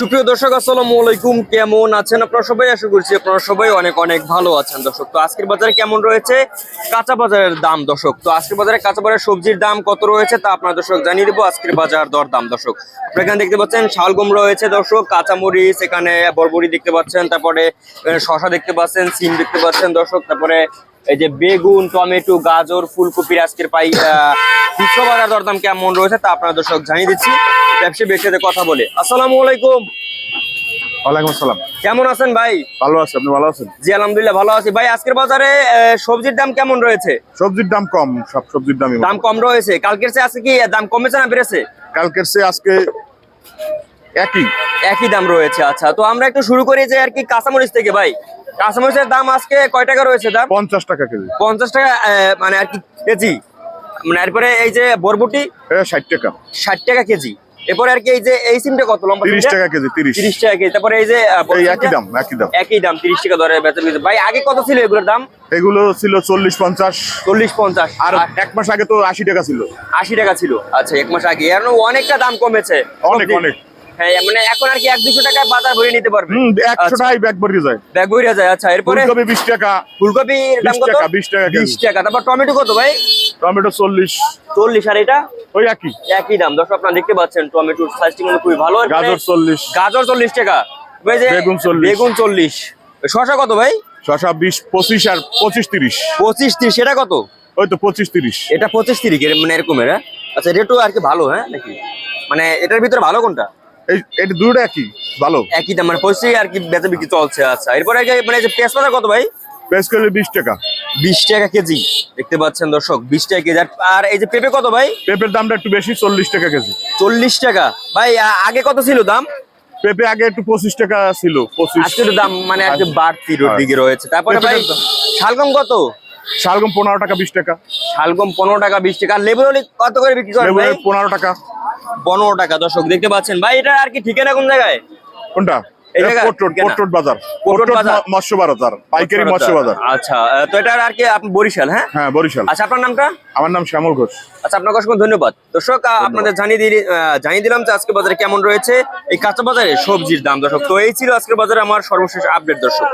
সুপ্রিয় দর্শক, আসসালামু আলাইকুম। কেমন আছেন আপনারা সবাই? আশা করছি আপনারা সবাই অনেক অনেক ভালো আছেন দর্শক। তো আজকের বাজারে কেমন রয়েছে? কাঁচা বাজারের দাম দর্শক। তো আজকের বাজারে কাঁচা বাজারের সবজির দাম কত রয়েছে তা আপনার দর্শক জানিয়ে দেবো আজকের বাজার দর দাম দর্শক এখানে দেখতে পাচ্ছেন, শালগম রয়েছে দর্শক, কাঁচামরিচ এখানে বরবরি দেখতে পাচ্ছেন, তারপরে শশা দেখতে পাচ্ছেন, সিম দেখতে পাচ্ছেন দর্শক, তারপরে এই যে বেগুন টমেটো গাজর ফুলকপির আজকের পাই খুচরো বাজার দরদাম কেমন রয়েছে তা আপনার দর্শক জানিয়ে দিচ্ছি। ব্যবসায়ী সাথে কথা বলে। আসসালামু আলাইকুম। ওয়ালাইকুম আসসালাম। কেমন আছেন ভাই? ভালো আছি আপনি ভালো আছেন? জি আলহামদুলিল্লাহ ভালো আছি। ভাই আজকের বাজারে সবজির দাম কেমন রয়েছে? সবজির দাম কম সব সবজির দামই দাম কম রয়েছে। কালকের চেয়ে আজকে কি দাম কমেছে না বেড়েছে? কালকের সে আজকে একই। একই দাম রয়েছে আচ্ছা। তো আমরা একটু শুরু করি যে আর কি কাঁচামরিচ থেকে ভাই। কাঁচামরিচের দাম আজকে কয় টাকা রয়েছে দাম? পঞ্চাশ টাকা কেজি। পঞ্চাশ টাকা মানে আর কি কেজি? মানে এরপরে এই যে বরবটি? ষাট টাকা। ষাট টাকা কেজি। এরপরে আর কি এই যে এই সিমটা কত? লম্বা তিরিশ সিমটা? টাকা কেজি তিরিশ। তিরিশ টাকা কেজি। তারপরে এই যে? একই দাম একই দাম। একই দাম তিরিশ টাকা দরে বেচা বিক্রি। ভাই আগে কত ছিল এগুলোর দাম? এগুলো ছিল চল্লিশ পঞ্চাশ। চল্লিশ পঞ্চাশ। আর এক মাস আগে তো আশি টাকা ছিল। আশি টাকা ছিল। আচ্ছা এক মাস আগে। এর অনেকটা দাম কমেছে। অনেক, অনেক। হ্যাঁ মানে এখন আর কি এক দুশো টাকায় বাজার ভরে নিতে পারবে। হম একশো আচ্ছা, টাকায় ব্যাগ ভরিয়ে যায়। ব্যাগ ভরে যায় আচ্ছা এরপরে? ফুলকপি বিশ টাকা। ফুলকপির দাম 20 কত? টাকা, 20 টাকা বিশ টাকা। তারপর টমেটো কত ভাই? টমেটো চল্লিশ। চল্লিশ আর এটা? ওই একই। একই দাম। দর্শক আপনারা দেখতে পাচ্ছেন টমেটোর সাইজটি কিন্তু খুবই ভালো। গাজর চল্লিশ। গাজর চল্লিশ টাকা। ওই যে বেগুন 40 বেগুন চল্লিশ। শশা কত ভাই? শশা বিশ পঁচিশ আর পঁচিশ তিরিশ। পঁচিশ তিরিশ এটা কত? ওই তো পঁচিশ তিরিশ। এটা পঁচিশ তিরিশ মানে এরকমের হ্যাঁ? আচ্ছা রেটও আর কি ভালো হ্যাঁ নাকি? মানে এটার ভিতরে ভালো কোনটা? এই এটা দুটো একই? ভালো। একই দাম মানে পঁচিশ আর কি বেচা বিক্রি চলছে আচ্ছা। এরপরে মানে যে তেজপাতা কত ভাই? বেশ করলে বিশ টাকা। বিশ টাকা কেজি। দেখতে পাচ্ছেন দর্শক বিশ টাকা কেজি। আর- আর এই যে পেঁপে কত ভাই? পেঁপের দামটা একটু বেশি চল্লিশ টাকা কেজি। চল্লিশ টাকা। ভাই আগে কত ছিল দাম? পেঁপে আগে একটু পঁচিশ টাকা ছিল পঁচিশ। দাম মানে একটু বাড়তি হ্যাঁ। দিকে রয়েছে। তারপরে ভাই শালগম কত? শালগম পনেরো টাকা বিশ টাকা। শালগম পনেরো টাকা বিশ টাকা। আর হলি কত করে বিক্রি করে পনেরো টাকা। পনেরো টাকা দর্শক দেখতে পাচ্ছেন। ভাই এটা আর কি ঠিকানা কোন জায়গায়? কোনটা? আচ্ছা হ্যাঁ? হ্যাঁ আচ্ছা আমার নাম শ্যামল ঘোষ। আচ্ছা আপনাকে অসংখ্য ধন্যবাদ। দর্শক আপনাদের জানিয়ে জানিয়ে দিলাম যে আজকে বাজারে কেমন রয়েছে। এই কাঁচা বাজারে সবজির দাম দর্শক তো এই ছিল আজকের বাজারে আমার সর্বশেষ আপডেট দর্শক।